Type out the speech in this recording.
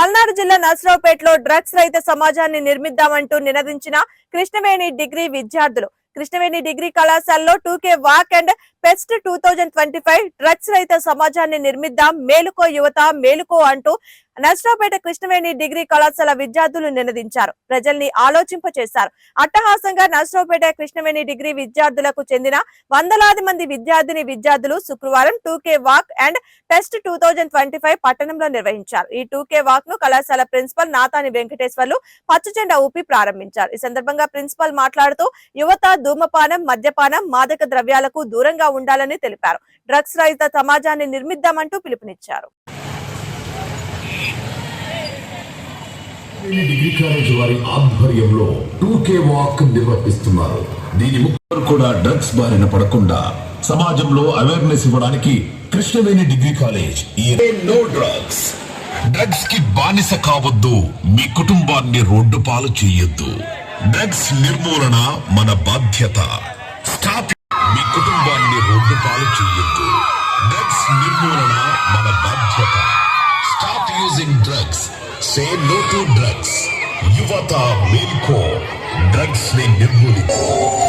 పల్నాడు జిల్లా నర్సరావుపేటలో డ్రగ్స్ రహిత సమాజాన్ని నిర్మిద్దామంటూ నినదించిన కృష్ణవేణి డిగ్రీ విద్యార్థులు. కృష్ణవేణి డిగ్రీ కళాశాలలో two K walk and fest two thousand twenty five drugs రహిత సమాజాన్ని నిర్మిద్దాం మేలుకో యువత మేలుకో అంటూ నర్సరావుపేట కృష్ణవేణి డిగ్రీ కళాశాల విద్యార్థులు నినదించారు. ప్రజల్ని ఆలోచింప చేశారు అట్టహాసంగా నర్సరావుపేట కృష్ణవేణి డిగ్రీ విద్యార్థులకు చెందిన వందలాది మంది విద్యార్థిని విద్యార్థులు శుక్రవారం two K walk and test two twenty five పట్టణంలో నిర్వహించారు. ఈ టూకే వాక్ను కళాశాల ప్రిన్సిపల్ నాతాని వెంకటేశ్వర్లు పచ్చజెండా ఊపి ప్రారంభించారు. ఈ సందర్భంగా ప్రిన్సిపల్ మాట్లాడుతూ యువత ధూమపానం మద్యపానం మాదక ద్రవ్యాలకు దూరంగా ఉండాలని తెలిపారు. డ్రగ్స్ రహిత సమాజాన్ని నిర్మిద్దామంటూ పిలుపునిచ్చారు. డిగ్రీ కాలేజ్ వారి ఆధ్వర్యంలో టూ వాక్ నిర్వహిస్తున్నారు దీని ముఖ్య కూడా డ్రగ్స్ బారిన పడకుండా సమాజంలో అవేర్నెస్ ఇవ్వడానికి కృష్ణవేణి డిగ్రీ కాలేజ్ ఈ నో డ్రగ్స్. డ్రగ్స్కి బానిస కావద్దు మీ కుటుంబాన్ని రోడ్డు పాలు చేయొద్దు. డ్రగ్స్ నిర్మూలన మన బాధ్యత. స్టాప్ మీ కుటుంబాన్ని రోడ్డు పాలు చేయొద్దు. డ్రగ్స్ నిర్మూలన మన బాధ్యత. Stop using drugs say no to drugs యువత మేల్కో డ్రగ్స్ని నిర్మూలించు.